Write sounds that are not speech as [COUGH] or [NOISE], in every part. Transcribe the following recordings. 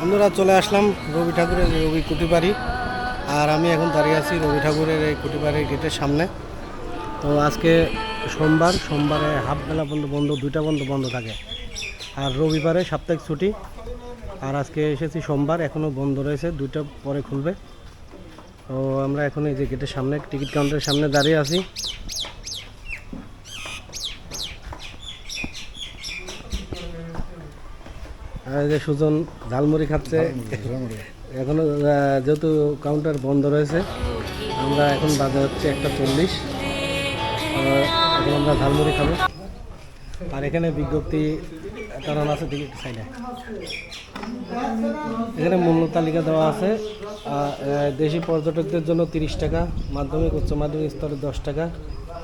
বন্ধুরা, চলে আসলাম রবি ঠাকুরের রবি কুটিবাড়ি। আর আমি এখন দাঁড়িয়ে আছি রবি ঠাকুরের এই কুটিবাড়ির গেটের সামনে। তো আজকে সোমবার, সোমবারে হাফ বেলা বন্ধ বন্ধ, দুইটা বন্ধ বন্ধ থাকে। আর রবিবারে সাপ্তাহিক ছুটি। আর আজকে এসেছি সোমবার এখনও বন্ধ রয়েছে, দুইটা পরে খুলবে। তো আমরা এখন এই যে গেটের সামনে, টিকিট কাউন্টারের সামনে দাঁড়িয়ে আছি আর এই সুজন ঝালমুড়ি খাচ্ছে। এখনও যেহেতু কাউন্টার বন্ধ রয়েছে, আমরা এখন বাজে হচ্ছে একটা চল্লিশ। এখন আমরা ঝালমুড়ি খাব। আর এখানে বিজ্ঞপ্তি, কারণ আছে দিকে সাইডে এখানে মূল্য তালিকা দেওয়া আছে। দেশি পর্যটকদের জন্য তিরিশ টাকা, মাধ্যমিক, উচ্চ মাধ্যমিক স্তরে দশ টাকা,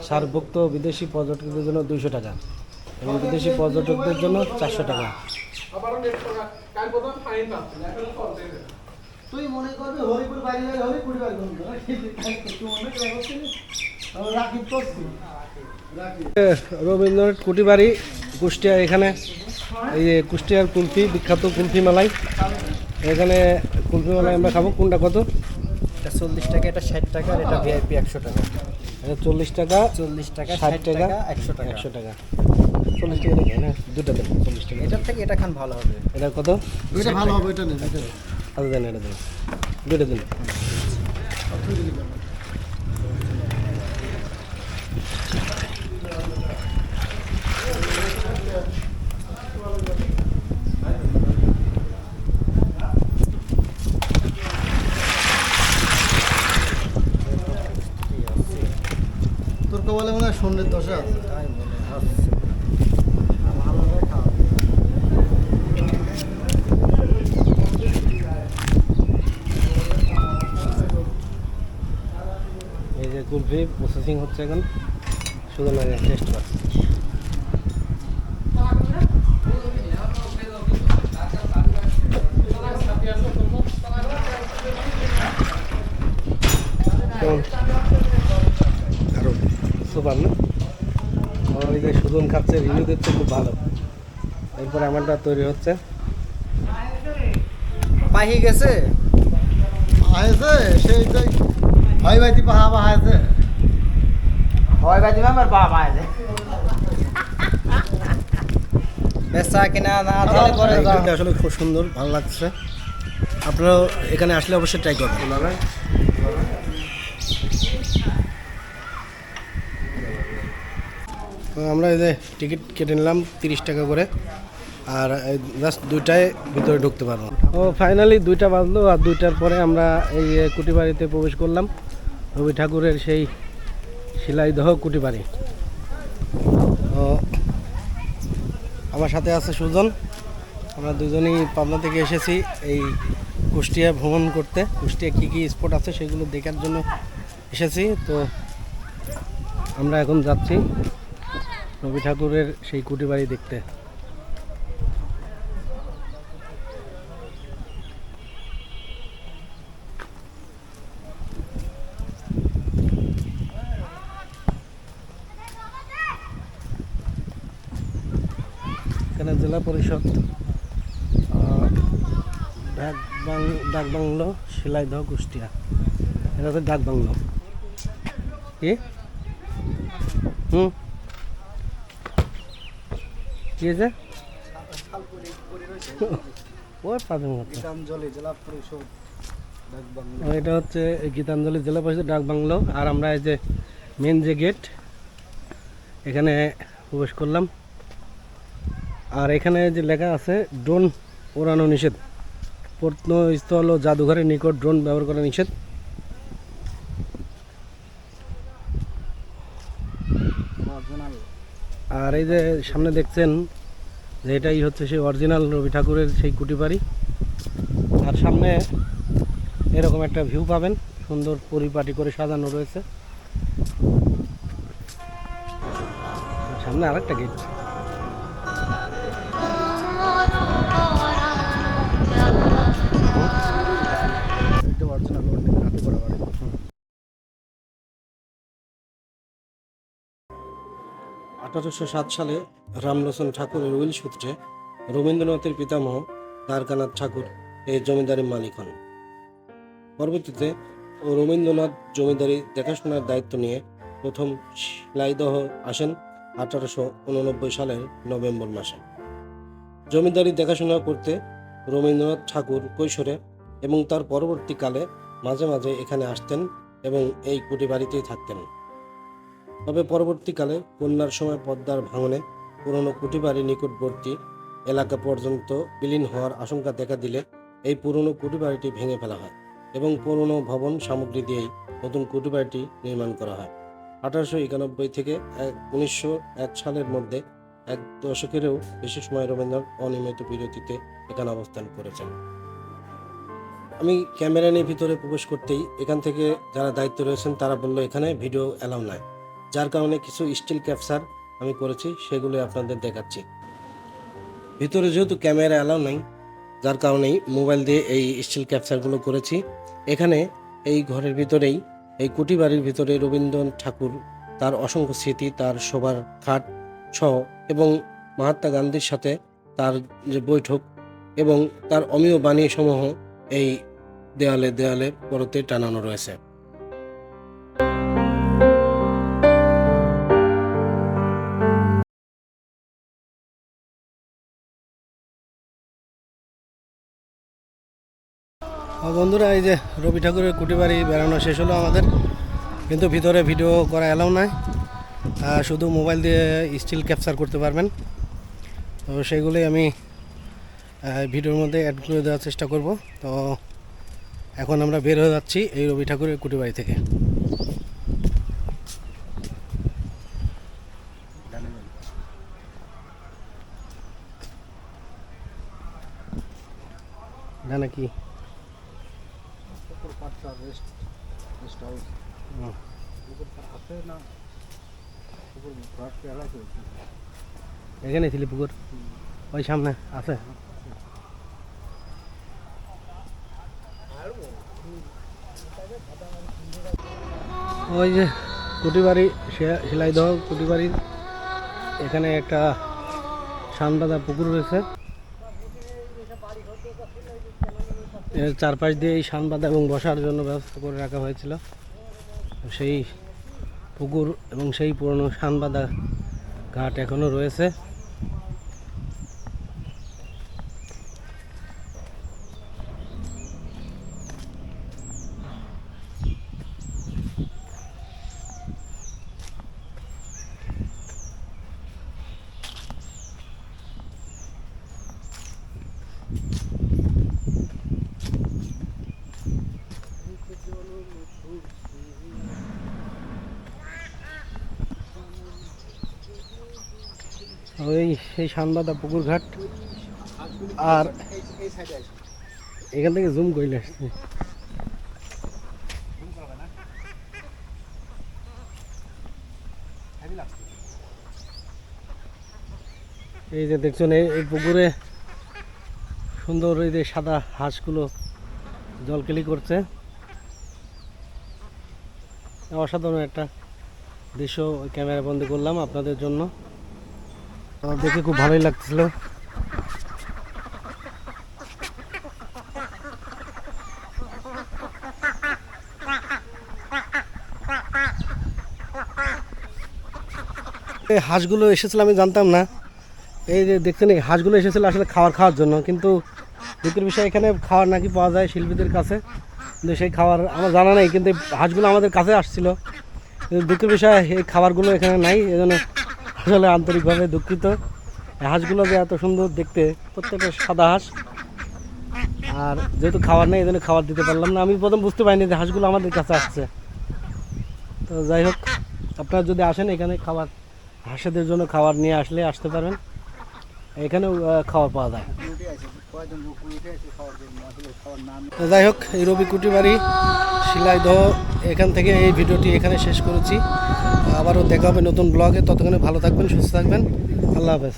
সারভুক্ত বিদেশি পর্যটকদের জন্য দুইশো টাকা এবং বিদেশি পর্যটকদের জন্য চারশো টাকা। তুই মনে করবি হরিপুর বাড়ি হয়ে হরিপুর বাড়ি মনে করবি রবীন্দ্রনাথ কুটিবাড়ি কুষ্টিয়া এখানে। এই যে কুষ্টিয়ার কুলফি বিখ্যাত কুলফি মালাই। এখানে কুলফি মালাই আমরা খাব। কোনটা কত? এটা চল্লিশ টাকা এটা ষাট টাকা আর এটা ভিআইপি একশো টাকা। এটা চল্লিশ টাকা চল্লিশ টাকা ষাট টাকা একশো টাকা। একশো টাকা। চল্লিশ টাকা দেখে না? দুটো দেন চল্লিশ টাকা। এটার থেকে এটা খান ভালো হবে। এটা কত? এটা ভালো হবে এটা নেই ওইটা আচ্ছা দেন এটা দেন। দুটো দিন। কপালে মনে হয় সন্ধ্যের দশা আছে। এই যে কুলফি প্রসেসিং হচ্ছে এখন। শুধু টেস্ট কর না আমার এই যে সুজন খাচ্ছে রিভিউ দিচ্ছে খুব ভালো। এরপর আমারটা তৈরি হচ্ছে। পাহি গেছে? আয়েছে সেই তাই ভাই ভাই পাহা পাহা আছে হয় বাজি আমার বাবা আছে বেচা কিনা না তাহলে করে এই আসলে খুব সুন্দর ভালো লাগছে। আপনারাও এখানে আসলে অবশ্যই ট্রাই করবেন। আমরা এই যে টিকিট কেটে নিলাম তিরিশ টাকা করে। আর জাস্ট দুইটায় ভিতরে ঢুকতে পারব। ও ফাইনালি দুইটা বাজলো আর দুইটার পরে আমরা এই কুটিবাড়িতে প্রবেশ করলাম। রবি ঠাকুরের সেই শিলাইদহ কুটিবাড়ি। তো আমার সাথে আছে সুজন। আমরা দুজনেই পাবনা থেকে এসেছি এই কুষ্টিয়া ভ্রমণ করতে। কুষ্টিয়া কী কী স্পট আছে সেগুলো দেখার জন্য এসেছি। তো আমরা এখন যাচ্ছি। রবি ঠাকুরের সেই কুটি বাড়ি দেখতে। এখানে জেলা পরিষদ ডাক বাংলো, শিলাইদহ, কুষ্টিয়া। এটা হচ্ছে ডাক বাংলো। কি? হুম? কি [LAUGHS] ওই পাবেন গীতাঞ্জলি জেলা পরিষদ এটা হচ্ছে গীতাঞ্জলি জেলা পরিষদ ডাক বাংলো। আর আমরা এই যে মেন যে গেট এখানে প্রবেশ করলাম। আর এখানে যে লেখা আছে ড্রোন ওড়ানো নিষেধ। প্রত্নস্থল ও জাদুঘরের নিকট ড্রোন ব্যবহার করা নিষেধ। আর এই যে সামনে দেখছেন যে এটাই হচ্ছে সেই অরিজিনাল রবি ঠাকুরের সেই কুটি বাড়ি আর সামনে এরকম একটা ভিউ পাবেন সুন্দর পরিপাটি করে সাজানো রয়েছে। আর সামনে আরেকটা গেট অরিজিনাল আঠারোশো সাত সালে রামলোচন ঠাকুরের উইল সূত্রে রবীন্দ্রনাথের পিতামহ দ্বারকানাথ ঠাকুর এই জমিদারির মালিক হন। পরবর্তীতে রবীন্দ্রনাথ জমিদারি দেখাশোনার দায়িত্ব নিয়ে প্রথম শিলাইদহ আসেন আঠারোশো উননব্বই সালের নভেম্বর মাসে। জমিদারি দেখাশোনা করতে রবীন্দ্রনাথ ঠাকুর কৈশোরে এবং তার পরবর্তীকালে মাঝে মাঝে এখানে আসতেন এবং এই কুটি বাড়িতেই থাকতেন। তবে পরবর্তীকালে বন্যার সময় পদ্মার ভাঙনে পুরনো কুটি বাড়ির নিকটবর্তী এলাকা পর্যন্ত বিলীন হওয়ার আশঙ্কা দেখা দিলে এই পুরনো কুটি বাড়িটি ভেঙে ফেলা হয় এবং পুরনো ভবন সামগ্রী দিয়েই নতুন কুটি বাড়িটি নির্মাণ করা হয়। আঠারোশো একানব্বই থেকে উনিশশো এক সালের মধ্যে এক দশকেরও বেশি সময় রবীন্দ্রনাথ অনিয়মিত বিরতিতে এখানে অবস্থান করেছেন। আমি ক্যামেরা নিয়ে ভিতরে প্রবেশ করতেই এখান থেকে যারা দায়িত্ব রয়েছেন তারা বলল, এখানে ভিডিও অ্যালাউ নাই। যার কারণে কিছু স্টিল ক্যাপচার আমি করেছি সেগুলো আপনাদের দেখাচ্ছি। ভিতরে যেহেতু ক্যামেরা অ্যালাউ নাই, যার কারণেই মোবাইল দিয়ে এই স্টিল ক্যাপচারগুলো করেছি। এখানে এই ঘরের ভিতরেই, এই কুটি বাড়ির ভিতরে রবীন্দ্রনাথ ঠাকুর, তার অসংখ্য স্মৃতি, তার শোবার খাট সহ, এবং মহাত্মা গান্ধীর সাথে তার যে বৈঠক এবং তার অমীয় বাণী সমূহ এই দেয়ালে দেয়ালে পরতে টানানো রয়েছে। বন্ধুরা, এই যে রবি ঠাকুরের কুটি বাড়ি বেড়ানো শেষ হলো আমাদের। কিন্তু ভিতরে ভিডিও করা এলাও নাই। শুধু মোবাইল দিয়ে স্টিল ক্যাপচার করতে পারবেন। তো সেইগুলোই আমি ভিডিওর মধ্যে অ্যাড করে দেওয়ার চেষ্টা করব। তো এখন আমরা বের হয়ে যাচ্ছি এই রবি ঠাকুরের কুটি বাড়ি থেকে এখানে ছিলি পুকুর? ওই সামনে আছে? ওই যে পুটি বাড়ি সেলাই কুটিবাড়ি শিলাইদহ কুটিবাড়ির এখানে একটা সানবাদা পুকুর রয়েছে। এর চারপাশ দিয়ে এই বাঁধা এবং বসার জন্য ব্যবস্থা করে রাখা হয়েছিল। সেই পুকুর এবং সেই পুরনো বাঁধা ঘাট এখনও রয়েছে ওই সেই সানবাদা পুকুর ঘাট আর এখান থেকে জুম করলে আসছে। এই যে দেখছেন, এই পুকুরে সুন্দর এই যে সাদা হাঁসগুলো জলকেলি করছে। অসাধারণ একটা দৃশ্য ক্যামেরা বন্দি করলাম আপনাদের জন্য। দেখে খুব ভালোই লাগছিল এই হাঁসগুলো এসেছিল, আমি জানতাম না। এই যে দেখছেন এই হাঁসগুলো এসেছিল আসলে খাবার খাওয়ার জন্য, কিন্তু দুঃখের বিষয়, এখানে খাওয়ার নাকি পাওয়া যায় শিল্পীদের কাছে। কিন্তু সেই খাবার আমার জানা নেই, কিন্তু হাঁসগুলো আমাদের কাছে আসছিল। দুঃখের বিষয়, এই খাবারগুলো এখানে নাই, এজন্য আসলে আন্তরিকভাবে দুঃখিত। হাঁসগুলো যে এত সুন্দর দেখতে, প্রত্যেকটা সাদা হাঁস। আর যেহেতু খাবার নেই এই খাবার দিতে পারলাম না। আমি প্রথম বুঝতে পারিনি যে হাঁসগুলো আমাদের কাছে আসছে। তো যাই হোক, আপনারা যদি আসেন এখানে খাবার, হাঁসেদের জন্য খাবার নিয়ে আসলে আসতে পারেন এখানেও খাবার পাওয়া যায়। যাই হোক, এই রবি বাড়ি শিলাইদহ, এখান থেকে এই ভিডিওটি এখানে শেষ করেছি। আবারও দেখা হবে নতুন ব্লগে ততক্ষণে ভালো থাকবেন, সুস্থ থাকবেন। আল্লাহ হাফেজ।